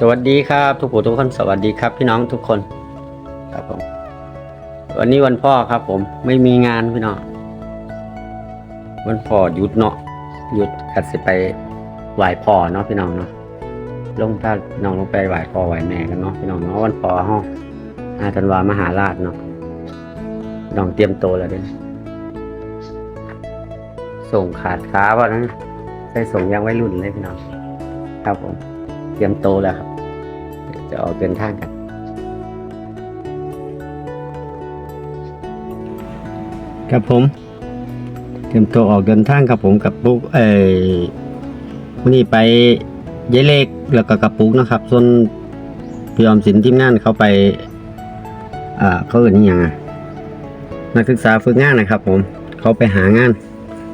สวัสดีครับ ทุกผู้ทุกคนสวัสดีครับ พี่น้องทุกคนครับผมวันนี้วันพ่อครับ ผมไม่มีงานพี่น้องวันพ่อหยุดเนาะหยุดกัดสิไปไหว้พ่อเนาะพี่น้องเนาะลงพาน้องลงไปไหว้พ่อไหว้แม่กันเนาะพี่น้องเนาะวันพ่อห้องอาธันวามหาราชเนาะน้องเตรียมโตแล้วเด้อส่งขาดขาว่านะใส่ส่งยังไว้รุ่นเลยพี่น้อง ครับผม เตรียมโตแล้วครับ จะออกเดินทางกัน ครับผม เตรียมตัวออกเดินทางครับผมกับปุ๊กเอ้วันนี้ไปยายเล็กแล้วก็กับปุ๊กนะครับ ส่วนพี่ออมสินทีมงานเขาไป อ่าเขาเอื่นนี่ยังอะนักศึกษาฝึกงานนะครับ ผม เขาไปหางาน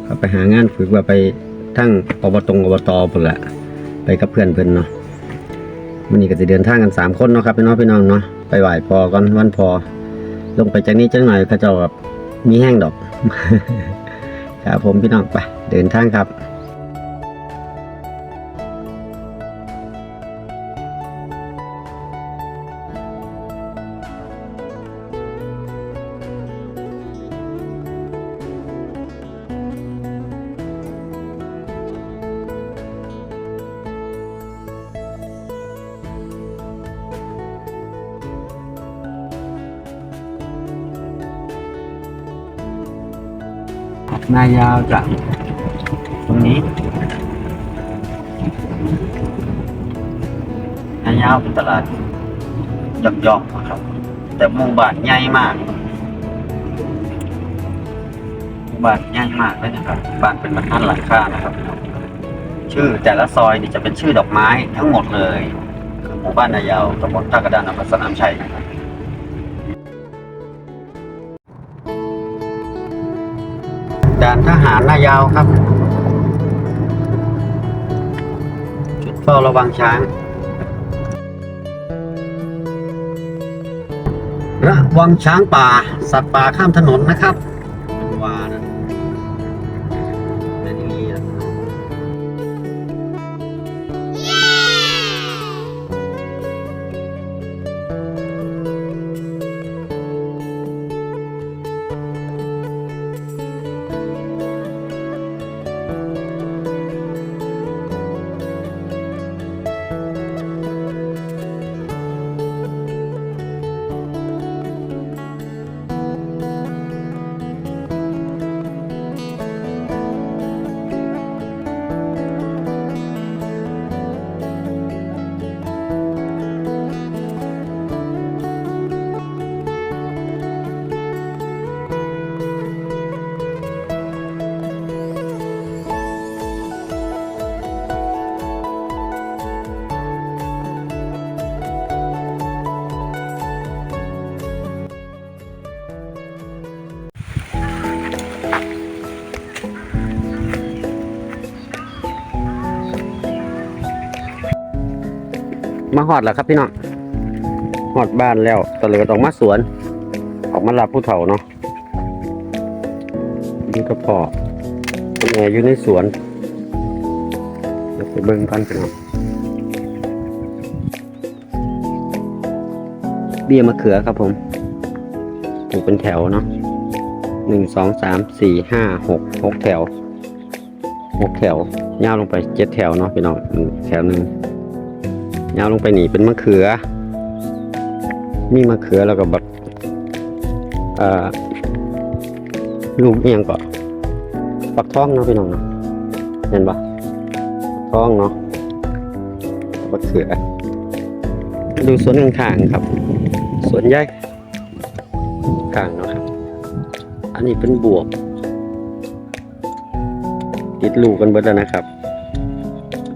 เขาไปหางานฝึกว่าไปทั้งอบตอบตพุ่นละไปกับเพื่อนเพื่อนเนาะ วันนี้ก็จะเดินทางกันสามคนเนาะครับพี่น้องพี่น้องเนาะไปไหว้พอก่อนวันพอ ลงไปจากนี้จังหน่อยก็จะแบบมีแห้งดอกครับผมพี่น้องไปเดินทางครับ หน้ายาวจากตรงนี้หน้ายาวเป็นตลาดหย่อมๆนะครับ แต่หมู่บ้านใหญ่มากหมู่บ้านใหญ่มากเลยนะครับบ้านเป็นบรรทัดหลังคานะครับ ชื่อแต่ละซอยนี่จะเป็นชื่อดอกไม้ทั้งหมดเลยคือหมู่บ้านนายาวตำบลท่ากระดานอำเภอสนามชัยนะครับ ด่านทหารนายาวครับ จุดเฝ้าระวังช้าง ระวังช้างป่า สัตว์ป่าข้ามถนนนะครับว่านะ มาหอดแล้วครับพี่น้องหอดบ้านแล้วตะเลิดออกมาสวน ออกมารับผู้เฒ่าเนาะนี่ก็พอแม่อยู่ในสวนไปเบิ่งพันพี่น้องเบี้ยมะเขือครับผมปลูกเป็นแถวเนาะหนึ่งสองสามสี่ห้าหกหกแถวหกแถวยาวลงไปเจ็ดแถวเนาะพี่น้องแถวหนึ่ง ยาวลงไปนี่เป็นมะเขือ มีมะเขือแล้วก็แบบอ่อลูกเอียงก็ปักท้องเนาะพี่น้องเนาะเห็นปะท้องเนาะมะเขือ ดูสวนข้างๆครับ สวนใหญ่ข้างเนาะครับ อันนี้เป็นบวบติดลูกกันเบิดแล้วนะครับ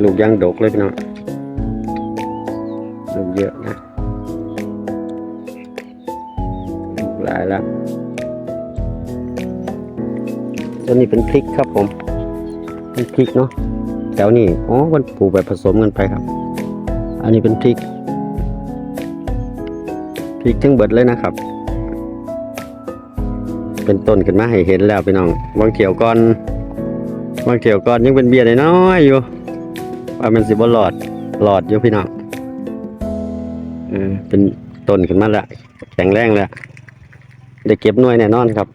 ลูกยังดกเลยพี่น้อง ตัวนี้เป็นพริกครับผมเป็นพริกเนาะแถวนี้อ๋อมันปลูกแบบผสมกันไปครับ อันนี้เป็นพริกพริกทั้งเบิดเลยนะครับ เป็นต้นขึ้นมาให้เห็นแล้วพี่น้องวางเขียวก่อนวางเขียวก่อนยังเป็นเบียร์น้อยอยู่ว่ามันสิบหลอดหลอดอยู่พี่น้องออเป็นต้นขึ้นมาแล้วแข็งแรงแล้วได้เก็บน่วยแน่นอนครับ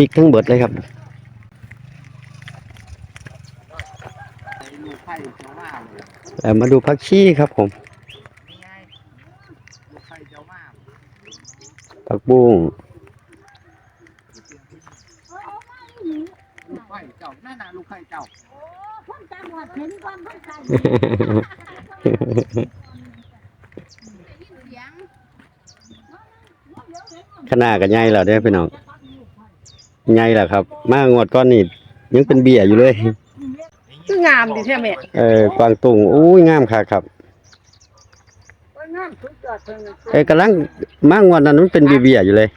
ริกทั้งเบิดเลยครับลูกไผ่เจ้ามาเลยเอ่อมาดูผักชีครับผมนี่ไงลูกไผ่เจ้ามาผักบุ้งลูกไผ่เจ้านั่นน่ะลูกไผ่เจ้าคนจังหวัดเห็นความเข้าใจขนาดกันใหญ่แล้วเด้อพี่น้อง ใหญ่แล้วครับ มางวดก้อนนี่ยังเป็นเบี้ยอยู่เลย คืองามดิแท้แม่เออกวางตุงอุ้ยงามค่ะครับว่างามสุดยอดเลยเอ้ยกำลังมางวดนั้นมันเป็นเบี้ยๆอยู่เลย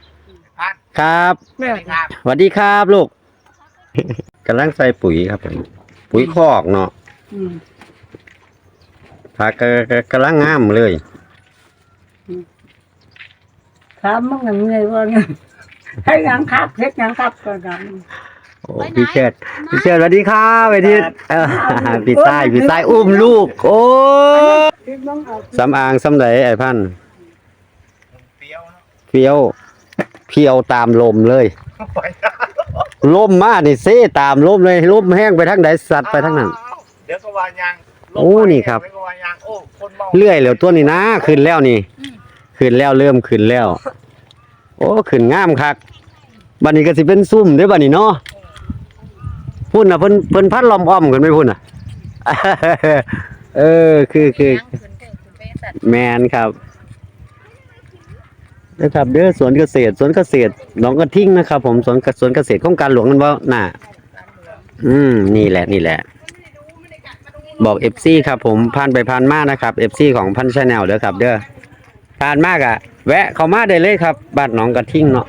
พัดครับแม่สวัสดีครับสวัสดีครับลูกกำลังใส่ปุ๋ยครับผมปุ๋ยคอกเนาะอืมผักก็ก็กำลังงามเลย ถามมันยังไงว่าเนี่ย ให้หยังครับเฮ็ดหยังครับก็ดังโอ้พี่เชิดพี่เชิดสวัสดีครับสวัสดีเออพี่ใต้พี่ใต้อุ้มลูก โอ้ที่น้องเอาสำอางสำไหนไอ้พันธุ์เปรี้ยวเนาะเพียวเพียวตามลมเลยไปลมมานี่เซตามลมเลยลมแห้งไปทางไหนสัตว์ไปทางนั้นเดี๋ยวก็วายางโอ้นี่ครับเดี๋ยวก็วายางโอ้คนเมาเลื่อยแล้วตัวนี้นะขึ้นแล้วนี่ขึ้นแล้วเริ่มขึ้นแล้ว โอ้ขึ้นงามคักบัดนี้ก็สิเป็นซุ่มเด้อบัดนี้เนาะพุ่นน่ะเพิ่นเพิ่นพัดลมอ้อมกันไหม่พุ่นน่ะ เออคือคือแมนครับนะครับเด้อสวนเกษตรสวนเกษตรหนองกระทิ่งนะครับ ผมสวนสวนเกษตรของการหลวงกันบ่าน่ะ อืมนี่แหละนี่แหละ บอกเอฟซีครับผมผ่านไปผ่านมานะครับเอฟซีของพันชาแนลเด้อครับ เด้อผ่านมากอะ แวะเข้ามาได้เลยครับบ้านหนองกระทิ่งเนาะ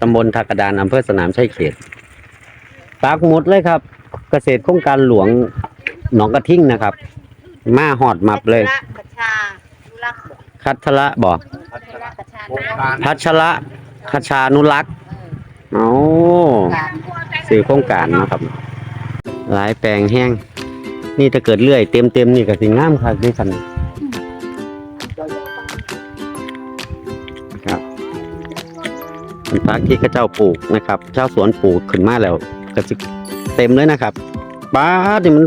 ตำบลทักกระดานอำเภอสนามชัยเขตปากหมุดเลยครับ เกษตรโครงการหลวงหนองกระทิ่งนะครับ มาหอดมับเลย กระชาดุรักษ์คัทละบอกพัฒนากระชาโครงการพัชระคชานุรักษ์โอ้สื่อโครงการเนาะครับ หลายแปลงแห้ง นี่ถ้าเกิดเลื่อยเต็มเต็มๆนี่ก็สิงามครับด้วยกัน เป็นพักที่ข้าเจ้าปลูกนะครับเจ้าสวนปลูกขึ้นมาแล้วก็สิเต็มเลยนะครับป้าดนี่มัน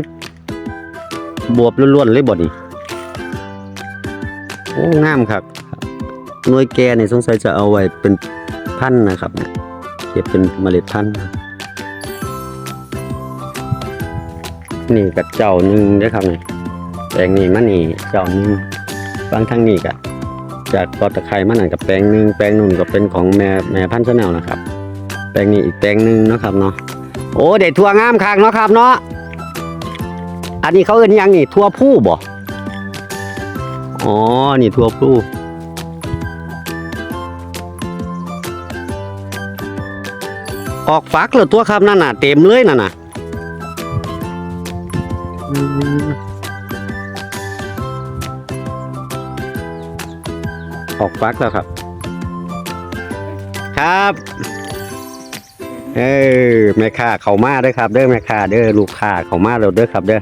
บวบล้วนๆเลยบ่นี่โอ้งามครับหน่วยแกนี่สงสัยจะเอาไว้เป็นพันนะครับเก็บเป็นเมล็ดพันธุ์นี่กับเจ้าหนึ่งเด้ครับนี่แปลงนี้มันนี่เจ้าหนึ่งบางทั้งนี้ก็ จากกอตะไคร้มันนั่นกับแปลงหนึ่งแปลงนู่นก็เป็นของแม่แม่พันธุ์ชาแนลนะครับ แปลงนี้อีกแปลงหนึ่งเนาะครับเนาะโอ้เด็ดทั่วงามคักเนาะครับเนาะอันนี้เขาเอิ้นยังนี่ทั่วผู้บ่อ๋อนี่ทั่วผู้ออกฝักแล้วตัวครับนั่นน่ะเต็มเลยนั่นน่ะ ออกฟักแล้วครับ ครับ เออแม่ค้าเขามาด้อครับ เด้อแม่ค้าเด้อลูกค้าเขามาแล้วเด้อครับเด้อ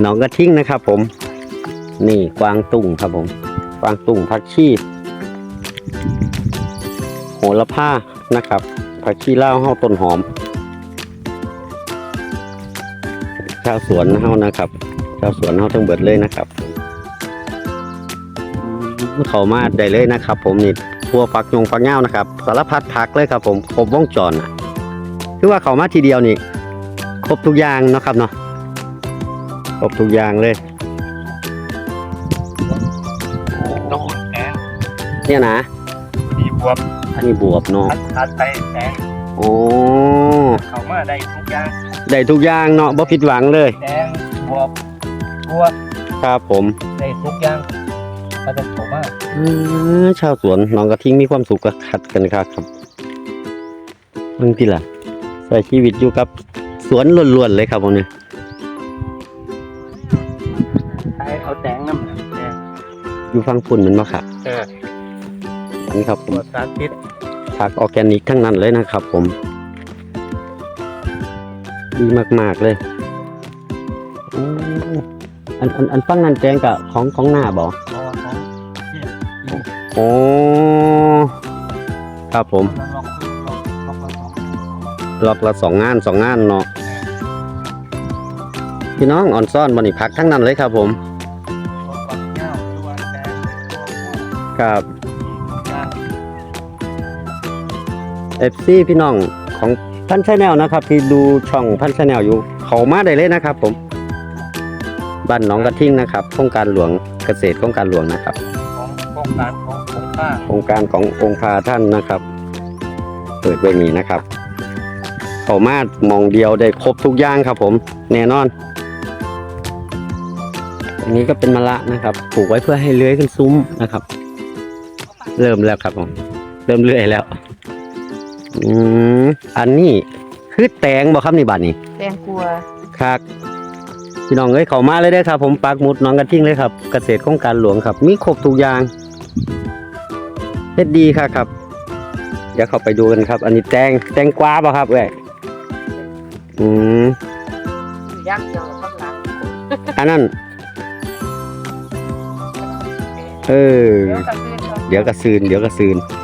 หนองกระทิ่งนะครับ ผม นี่กวางตุ้งครับผมกวางตุ้งผักชีโหระพานะครับผักชีเลาเฮาต้นหอมชาวสวนเฮานะครับชาวสวนเฮาทั้งเบิดเลยนะครับ เขามาได้เลยนะครับ ผมนี่พัวฝักยงฝักเงานะครับสารพัดผักเลยครับ ผมครบวงจรน่ะคือว่าเขามาทีเดียวนี่ครบทุกอย่างเนาะครับเนาะครบทุกอย่างเลยโดนแอนเนี่ยนะมีบวบอันนี้บวบเนาะพัดพัดไปแอนโอ้เขามาได้ทุกอย่างได้ทุกอย่างเนาะบ่ผิดหวังเลยแดงบวบบัวครับผมได้ทุกอย่าง เขาจะเขามาอืมชาวสวนหน้องกระทิงมีความสุขกับขัดกันครับครับมึงที่ล่ะใส่ชีวิตอยู่กับสวนล้วนๆเลยครับผมเนี่ยใช้เอาแดงน้ำแดงอยู่ฟังฝุ่นมันมาครับเอออันนี้ครับผตัมวสารพิษผักออร์แกนิกทั้งนั้นเลยนะครับ ผม ดีมากๆเลยโอ้อันอันอันฟังนั่นแตงกับของของหน้าบ่รอของเนี่ยโอ้ครับผม ล็อกละสองงานสองงานเนาะพี่น้องอ่อนซ่อนบนิพักทั้งนั้นเลยครับผม ครับงาเอฟซีพี่น้องของพันชาแนลนะครับ ที่ดูช่องพันชาแนลอยู่ เขามาได้เลยนะครับผมบ้านหน้องกระทิ่งนะครับโครงการหลวงเกษตรโครงการหลวงนะครับ รงการของโครงป้าโครงการขององค์พาท่านนะครับ เปิดไว้นี้นะครับเขามามองเดียวได้ครบทุกอย่างครับ ผม แน่นอน อันนี้ก็เป็นมะละนะครับปลูกไว้เพื่อให้เลื้อยขึ้นซุ้มนะครับ เริ่มแล้วครับผม เริ่มเลื้อยแล้ว อืมอันนี้คือแตงบ่ครับนี่บัดนี้แตงกลัวครับพี่น้องเอ้ยเขามาเลยได้อครับ ผมปักหมุดหน้องกระทิ่งเลยครับ เกษตรโครงการหลวงครับ มีครบทุกอย่าง เฮ็ดดีค่ะครับ เดี๋ยวเข้าไปดูกันครับ อันนี้แตงแตงกวาป่ะครับเอ้ยอืมย่างเดียวข้างหลังอันนั้น เออ เดี๋ยวกระซื้อเขาเดี๋ยวกระซืนเดี๋ยวกร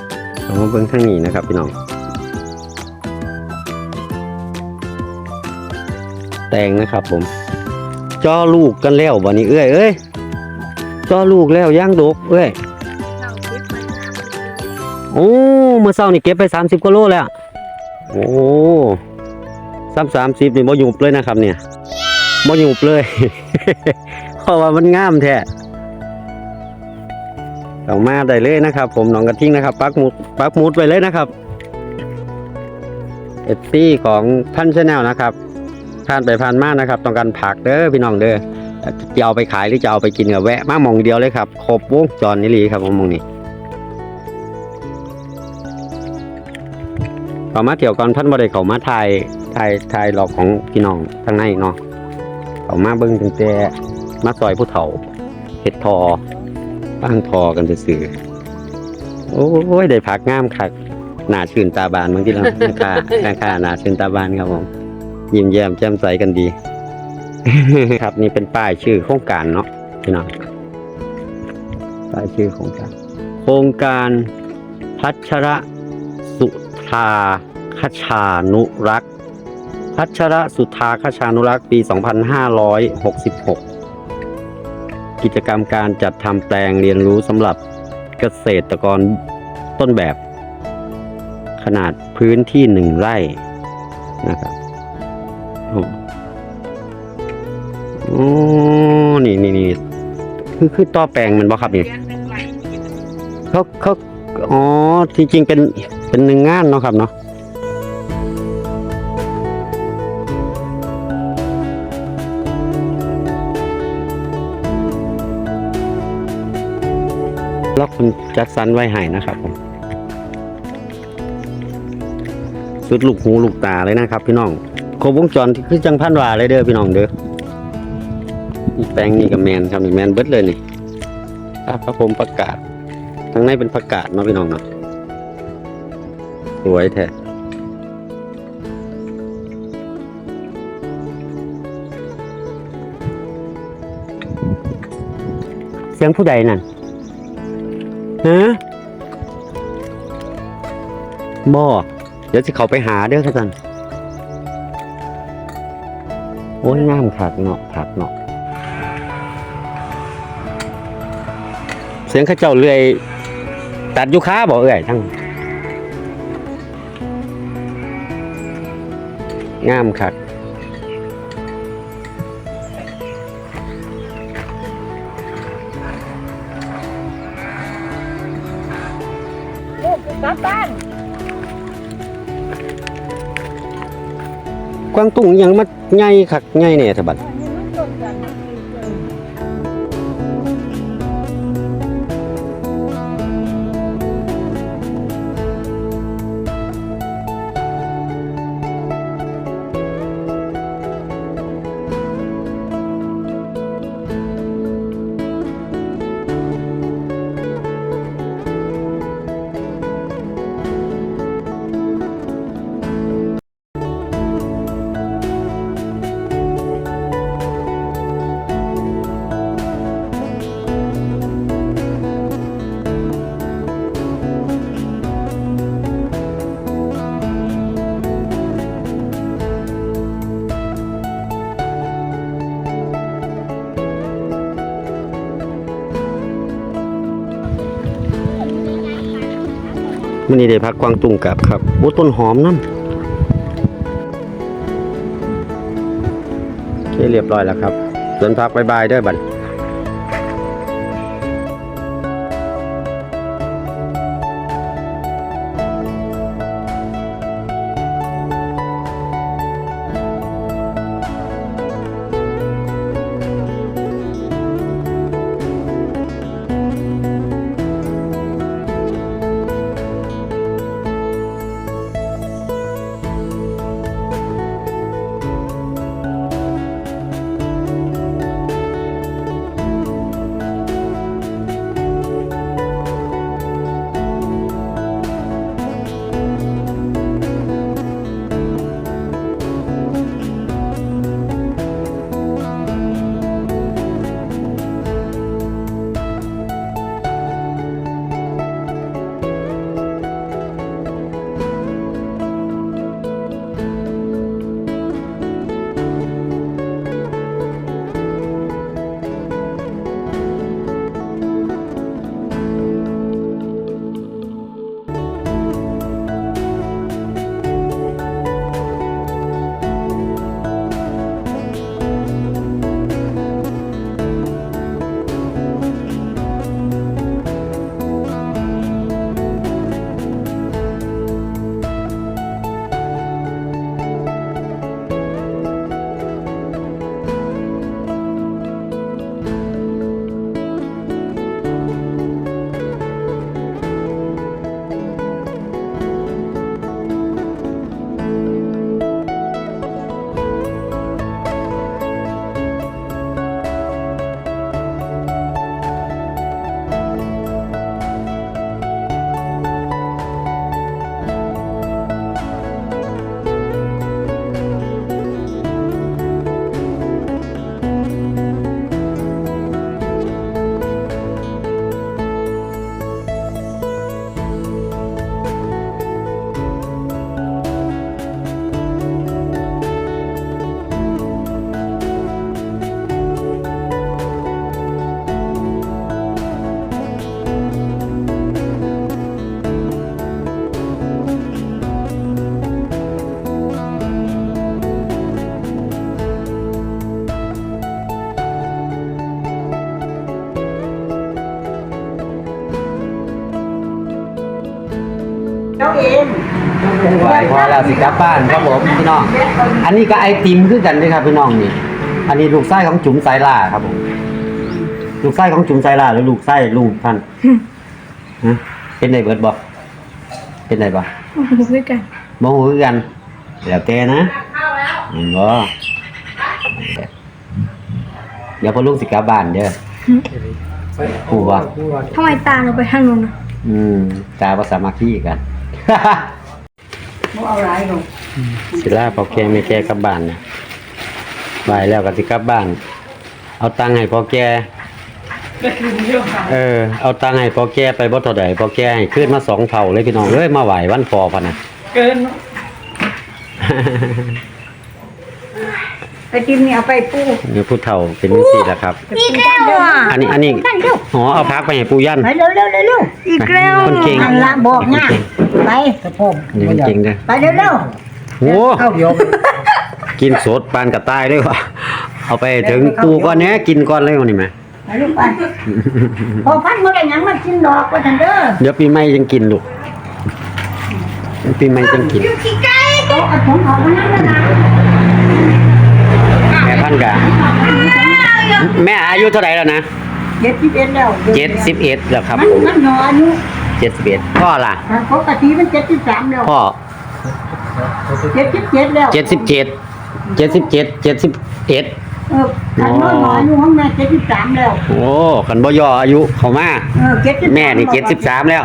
ะซืนเอามาเบิ่งทางนี้นะครับพี่น้อง แตงนะครับผมจ่อลูกกันแล้ววันนี้เอ้ยเอ้ยจ่อลูกแล้วย่างดกเอ้ยโอ้เมื่อเช้านี่เก็บไปสามสิบกว่าโลแล้วโอ้สามสามสิบนี่บ่หยุบเลยนะครับ เนี่ยบ่หยุบเลย เพราะว่ามันงามแท้เอามาได้เลยนะครับ ผมหนองกระทิงนะครับปักหมุดปักหมุดไปเลยนะครับเอฟซีของพันชแนลนะครับ ผ่านไปผ่านมานะครับ ต้องการผักเด้อพี่น้องเด้อจะเอาไปขายหรือจะเอาไปกินกับแวะมามองเดียวเลยครับครบวงจรนี่ลีครับผมมองนี้ขามาเที่ยวก่อนพันบ่ได้เขามาถ่ายถ่ายถ่ายหลอกของพี่น้องทางในเนาะเขามาเบิ่งตั้งแต่มาซอยผู้เฒ่าเฮ็ดทอบ้างทอกันซื่อโอ้ยได้พักงามคักหนาชื่นตาบานบางทีเราแม่ค้าแม่ค้าหนาชื่นตาบานครับผม ยิ้มแย้มแจ่มใสกันดี ครับนี่เป็นป้ายชื่อโครงการเนาะพี่น้องป้ายชื่อโครงการ โครงการพัชระสุธาคชานุรักษ์ พัชระสุธาคชานุรักษ์ปี 2566 กิจกรรมการจัดทำแปลงเรียนรู้สำหรับเกษตรกรต้นแบบ ขนาดพื้นที่หนึ่งไร่นะครับ โอ้โอ้นี่นี่นี่คือคือต่อแปลงมันบ่ครับนี่เขาเขาอ๋อจริงๆเป็นเป็นหนึ่งงานเนาะครับเนาะล็อกคุณจัดสรรไว้ให้นะครับผมสุดลูกหูลูกตาเลยนะครับพี่น้อง ครบวงจรที่คือจังพันวาเลยเด้อพี่น้องเด้อมีแปลงนี่กับแมนครับนี่แมนเบิดเลยนี่ครับพระผมประกาศข้างในเป็นผักกาดเนาะพี่น้องเนาะสวยแท้เสียงผู้ใดนั่นฮะบ่เดี๋ยวจะเขาไปหาเด้อครับท่าน โอ้ยงามคักเนาะขักเนาะเสียงข้าเจ้าเลื่อย ตัดยุค้าบอกเอ่ยทั้งงามคักลูก กวางตุ้งยังมาใหญ่คักใหญ่เนี่ยสะบัด มื่อนี้ได้พักกวางตุ้งกลับครับโอ้ต้นหอมน้ำโอเรียบร้อยแล้วครับสวนพักบายบายด้วยบัด พอแล้วสิกลับบ้านครับผมพี่น้อง อันนี้ก็ไอติมคือกันด้วยครับพี่น้องนี่ อันนี้ลูกไส้ของจุ๋มไซล่าครับผม ลูกไส้ของจุ๋มไซล่าหรือลูกไส้ลูกท่านฮะเป็นไงเบิร์ดบอกเป็นไงบ่ด้วยกันบ่หูคือกันแล้วแต่นะเห็นบ่เดี๋ยวพอลูกสิกลับบ้านเด้อหูบ่ทำไมตาเราไปทางนู้นนะอืมตาภาษามาคีกัน บ่เอาหลายหรอกศิลาพอแกไม่แกกลับบ้านนะไหวแล้วก็สิกลับบ้าน เอาตังค์ให้พอแกเออ เอาตังค์ให้พอแกไปบ่เท่าใดพอแกให้ขึ้นมาสองเท่าเลยพี่น้องเอ้ยมาไหววันพอพะนะเกินไปกินนี่เอาไปปูนี่ผู้เฒ่าเป็นจังซี่แหละครับ อีกแล้วอะอันนี้อันนี้นั่นเร็วอ๋อเอาพักไปให้ปู่ยันไปเร็วเร็วเร็วเร็วอีกแล้ว คนเก่ง อันละบอกง่าย ไปกระพงนี่มันเก่งเด้อไปเร็วเร็วโอ้เข้าเดี๋ยวกินสดปานกระต่ายเลยว่ะเอาไปถึงปู่ก่อนเนี้ยกินก่อนเลยวันนี้ไหมไปลูกไปพอพันเมื่อไรยังมากินดอกว่าทันเด้อเดี๋ยวปีใหม่ยังกินลูกปีใหม่ยังกินขี้ไก่เอาเอาของออกมานั่งแล้วนะแม่พันกะแม่อายุเท่าไหร่แล้วนะเจ็ดสิบเอ็ดแล้วเจ็ดสิบเอ็ดแล้วครับมันมันหนออายุ เจ็ดสิบเอ็ดพ่อล่ะ ปกติมันเจ็ดสิบสามแล้วพ่อเจ็ดสิบเจ็ดแล้วเจ็ดสิบเจ็ดเจ็ดสิบเจ็ดเจ็ดสิบเอ็ดเออขันน้อยหนออายุของแม่เจ็ดสิบสามแล้ว โอ้ขันบ่ยออายุเขามาเออเจ็ดสิบแม่นี่เจ็ดสิบสามแล้ว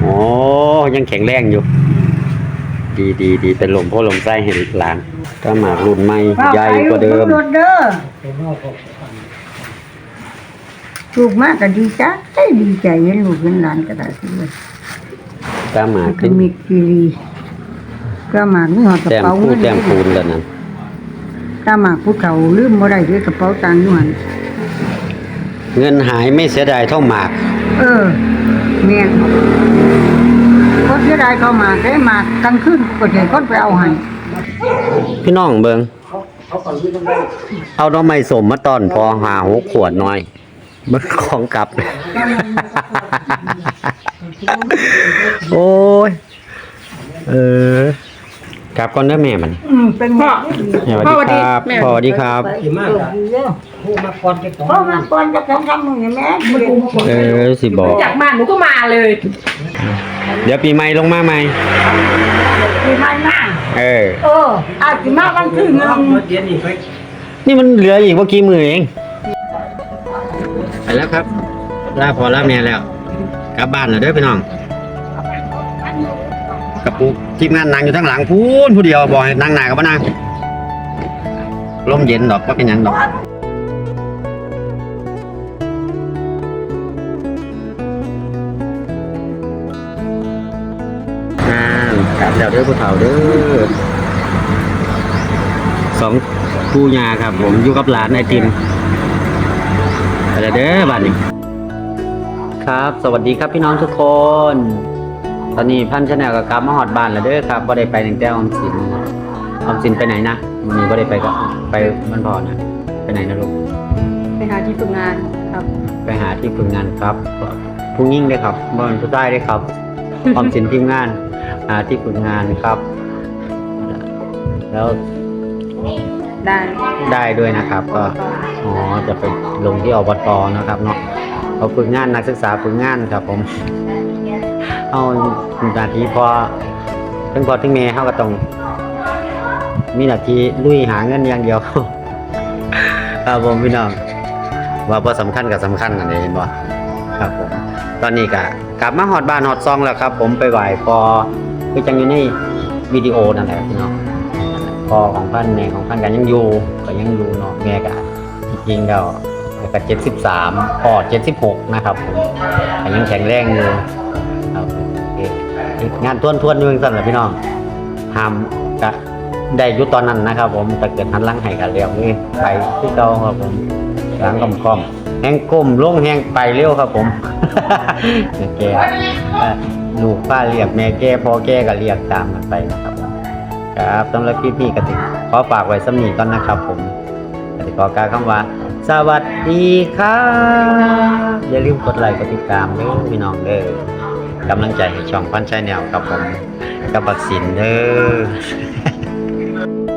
โอ้ยังแข็งแรงอยู่ ดีดีดีเป็นลมโพ่อลมไส้ให้หลาน ก็หมากรุ่นใหม่ใหญ่กว่าเดิม รถเด้อ ลูกมากก็ดีใจดีใจเห็นลูกเห็นหลานก็ได้ที่เลยก็หมากก็ขึ้นมีกีรีก็หมากนี่หอดกระแต้มเป๋าพูเงินแต้มปูนแล้วนั่นก็หมากผู้เขาลืมบ่ได้ด้วยกระเป๋าตังค์อยู่หันเงินหายไม่เสียดายเท่าหมาก เออแม่นคนเสียดายเขามาได้มากลางคืนก็เห็นคนไปเอาให้พี่น้องเบิงเอาดอกไม้สมมาตอนพอหาหกขวดหน่อย เบิงของกลับ โอ้ย เออ กลับก่อนเด้อแม่มันอืมเป็นพ่อสวัสดีครับพ่อสวัสดีครับกี่มากพ่อมาก่อนจะสองสามมื้อนี่แม่เออสิบอก จากมาหนูก็มาเลย เดี๋ยวปีใหม่ลงมาใหม่ปีใหม่มาเออ เอออาจสิมาวันที่หนึ่งนี่มันเหลืออีกว่ากี่มือเอง ไปแล้วครับ ลาพอลาแม่แล้ว กลับบ้านแล้วเด้อพี่น้องกับปูทีมงานนั่งอยู่ทั้งหลังพูนผู้เดียวบอกให้นั่งหนากับบ่นั่งลมเย็นดอกว่าเป็นหยังดอกอ่ากลับแล้วเด้อผู้เฒ่าเด้อสองผู้ยาครับผมอยู่กับหลานไอติม ไปแล้วเด้อบ้านนี้ครับ สวัสดีครับพี่น้องทุกคน ตอนนี้พันชาแนลกับกลับมาหอดบ้านแล้วเด้อครับบ่ได้ไปตั้งแต่ออมสินออมสินไปไหนนะวันนี้บ่ได้ไปก็ไปมันพอนะไปไหนนะลูกไปหาที่ฝึกงานครับ ไปหาที่ฝึกงานครับผู้ยิ่งได้ครับบอลผู้ใต้ได้ครับออมสินทีมงานหาที่ฝึกงานครับ แล้ว ได้ได้ด้วยนะครับก็อ๋อจะไปลงที่อบตนะครับเนาะเขาฝึกงานนักศึกษาฝึกงานครับ ผมเอาหน้าที่พอถึงพอถึงเมย์เขาก็ต้องมีหน้าที่ลุยหาเงินอย่างเดียวครับผมพี่น้องว่าพอสำคัญกับสำคัญอันนี้เห็นบ่ครับผมตอนนี้ก็กลับมาฮอดบ้านฮอดซองแล้วครับ ผมไปไหว้พอคือจังอยู่ในวิดีโอนั่นแหละพี่น้อง พ่อของพันแม่ของพันกันยังอยู่ก็ยังอยู่เนาะแม่ก็จริงๆแล้วก็เจ็ดสิบสามพ่อเจ็ดสิบหกนะครับผมก็ยังแข็งแรงอยู่ครับโอเคงานทวนทวนๆอยู่สั่นแหละพี่น้องห้ามก็ได้อยุตอนนั้นนะครับ ผมแต่เกิดทันหลังให้กันเรียกนี่ไปที่เก่าครับผมหลังกำกอมแห้งก้มลงแห้งไปเร็วครับผมแกเอ่อลูกป้าเรียกแม่แกพ่อแกก็เรียกตามกันไปนะ ครับสำหรับพี่พี่กติกขอฝากไว้สำนีก่อนนะครับ ผมกติกขอกล่ารคำว่า สวัสดีครับอย่าลืมกดไลค์กดติดตามเด้อพี่น้องเด้อกำลังใจให้ช่องพันชายแนวครับผมกับบักสินเด้อ